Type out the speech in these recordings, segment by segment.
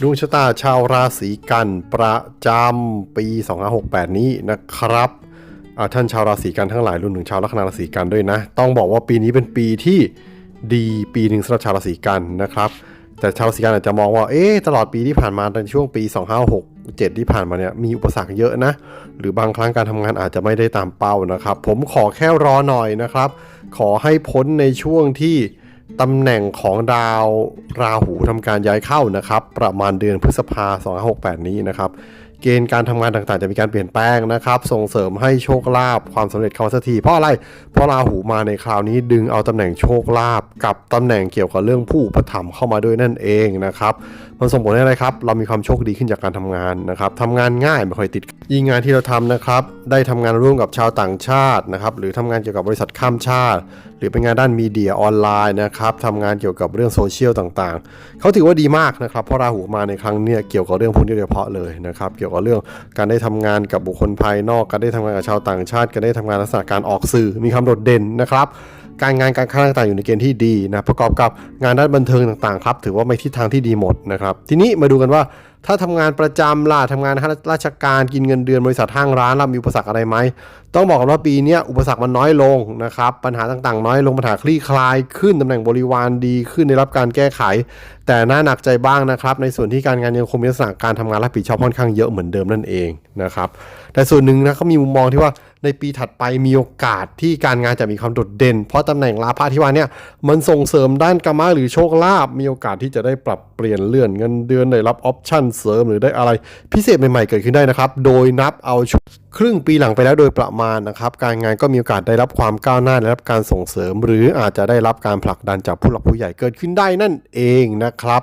ดวงชะตาชาวราศีกันประจำปี 2568 นี้นะครับท่านชาวราศีกันทั้งหลายรวมถึงชาวลัคนาราศีกันด้วยนะ ต้องบอกว่าปีนี้เป็นปีที่ดีปีหนึ่งสำหรับชาวราศีกันนะครับ แต่ชาวราศีกันอาจจะมองว่าเอ๊ะตลอดปีที่ผ่านมาในช่วงปี 2567 ที่ผ่านมาเนี่ยมีอุปสรรคเยอะนะ หรือบางครั้งการทำงานอาจจะไม่ได้ตามเป้านะครับ ผมขอแค่รอหน่อยนะครับ ขอให้พ้นในช่วงที่ ตำแหน่งของดาวราหูทำการย้ายเข้านะครับ ประมาณเดือนพฤษภา2568 นี้นะครับ เกณฑ์การทำงานต่างๆ จะมีการเปลี่ยนแปลงนะครับ ส่งเสริมให้โชคลาภความสำเร็จเข้ามาสักทีเพราะอะไร เพราะราหูมาในคราวนี้ดึงเอาตำแหน่งโชคลาภกับตำแหน่งเกี่ยวกับเรื่องผู้อุปถัมภ์เข้ามาด้วยนั่นเองนะครับมันส่งผลให้อะไรครับเรามีความโชคดีขึ้นจากการทำงานนะครับทำงานง่ายไม่ค่อยติดยิ่งงานที่เราทำนะครับได้ทำงานร่วมกับชาวต่างชาตินะครับหรือทำงานเกี่ยวกับบริษัทข้ามชาติ หรือเป็นงานด้านมีเดียออนไลน์นะครับทำงานเกี่ยวกับเรื่องโซเชียลต่างๆ เขาถือว่าดีมากนะครับเพราะราหูมาในครั้งนี้เกี่ยวกับเรื่องพวกนี้โดยเฉพาะเลยนะครับเกี่ยวกับเรื่อง การได้ทำงานกับบุคคลภายนอก การได้ทำงานกับชาวต่างชาติ การได้ทำงานลักษณะการออกสื่อมีความโดดเด่นนะครับ การงานการค้าต่างๆอยู่ในเกณฑ์ที่ดีนะประกอบกับงานด้านบันเทิงต่างๆครับถือว่าไม่ทิศทางที่ดีหมดนะครับทีนี้มาดูกันว่าถ้าทำงานประจำล่ะทำงานราชการกินเงินเดือนบริษัทห้างร้านล่ะมีอุปสรรคอะไรไหมต้องบอกกันว่าปีนี้อุปสรรคมันน้อยลงนะครับปัญหาต่างๆ น้อยลงปัญหาคลี่คลายขึ้นตำแหน่งบริวารดีขึ้นได้รับการแก้ไข แต่น่าหนักใจบ้างนะครับ ในส่วนที่การงานยังคงมีลักษณะการทำงานรับผิดชอบค่อนข้างเยอะเหมือนเดิมนั่นเองนะครับแต่ส่วนหนึ่งนะเขามีมุมมองที่ว่า ในปีถัดไปมีโอกาสที่การงานจะมีความโดดเด่น เพราะตำแหน่งลาภะที่ว่าเนี่ยมันส่งเสริมด้านกรรมะหรือโชคลาภมีโอกาสที่จะได้ปรับเปลี่ยนเลื่อนเงินเดือนได้รับออปชั่นเสริมหรือได้อะไรพิเศษใหม่ๆเกิดขึ้นได้นะครับ โดยนับเอาช่วงครึ่งปีหลังไปแล้วโดยประมาณนะครับ การงานก็มีโอกาสได้รับความก้าวหน้าได้รับการส่งเสริม หรืออาจจะได้รับการผลักดันจากผู้หลักผู้ใหญ่เกิดขึ้นได้นั่นเองนะครับ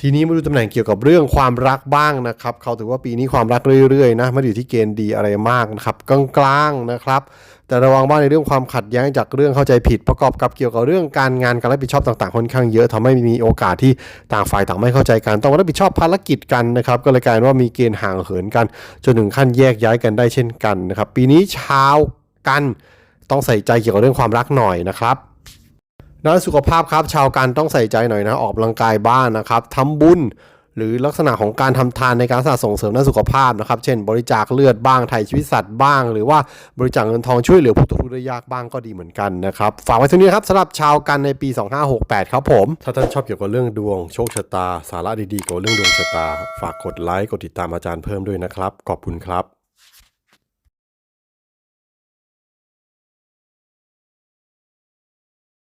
ทีนี้มาดูตำแหน่งเกี่ยวกับเรื่องความรักบ้างนะครับเขาถือว่าปีนี้ความรักเรื่อยๆนะไม่ได้อยู่ที่เกณฑ์ดีอะไรมากนะครับกลางๆนะครับ แต่ระวังบ้างในเรื่องความขัดแย้งจากเรื่องเข้าใจผิดประกอบกับเกี่ยวกับเรื่องการงานการรับผิดชอบต่างๆค่อนข้างเยอะทำให้มีโอกาสที่ต่างฝ่ายต่างไม่เข้าใจกันต้องรับผิดชอบภารกิจกันนะครับก็เลยกลายว่ามีเกณฑ์ห่างเหินกันจนถึงขั้นแยกย้ายกันได้เช่นกันนะครับปีนี้ชาวกันต้องใส่ใจเกี่ยวกับเรื่องความรักหน่อยนะครับ ด้านสุขภาพครับชาวกันต้องใส่ใจหน่อยนะออกกำลังกายบ้างนะครับทำบุญหรือลักษณะของการทำทานในการรักษาส่งเสริมด้านสุขภาพนะครับ เช่น บริจาคเลือดบ้างไถ่ชีวิตสัตว์บ้าง หรือว่าบริจาคเงินทองช่วยเหลือผู้ตกทุกข์ได้ยากบ้างก็ดีเหมือนกันนะครับ ฝากไว้เท่านี้ครับสำหรับชาวกันในปี 2568 ครับผม ถ้าท่านชอบเกี่ยวกับเรื่องดวง โชคชะตา สาระดีๆเกี่ยวกับเรื่องดวงชะตา ฝากกดไลค์กดติดตามอาจารย์เพิ่มด้วยนะครับ ขอบคุณครับ